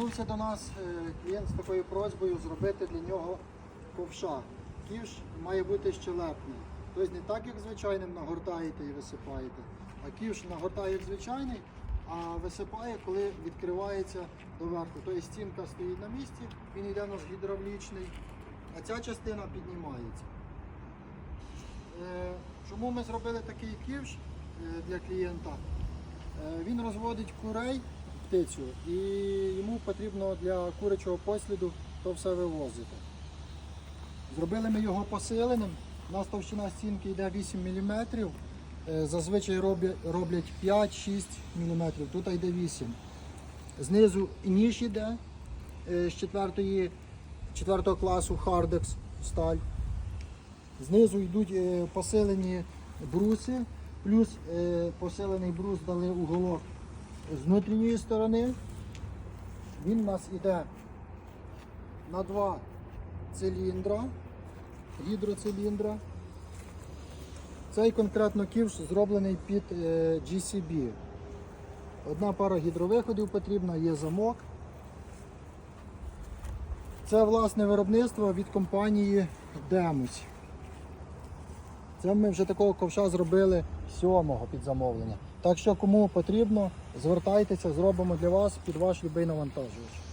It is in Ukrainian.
Звернувся до нас е, клієнт з такою просьбою зробити для нього ковша. Ківш має бути щелепний. Тобто не так, як звичайним нагортаєте і висипаєте, а ківш нагортає як звичайний, а висипає, коли відкривається доверху. Тобто стінка стоїть на місці, він йде у нас гідравлічний, а ця частина піднімається. Е, Чому ми зробили такий ківш е, для клієнта? Він розводить курей, птицю, і йому потрібно для курячого посліду то все вивозити. Зробили ми його посиленим. У нас товщина стінки йде 8 мм. Зазвичай роблять, роблять 5-6 мм, тут йде 8 Знизу ніж йде е, з 4, 4 класу Hardex сталь. Знизу йдуть е, посилені бруси, плюс е, посилений брус дали уголок з внутрішньої сторони. Він у нас йде на два циліндра, гідроциліндра. Цей конкретно ківш зроблений під е, GCB. Одна пара гідровиходів потрібна, є замок. Це власне виробництво від компанії Demus. Це ми вже такого ковша зробили сьомого під замовлення. Так що кому потрібно, звертайтеся, зробимо для вас під ваш любий навантажувач.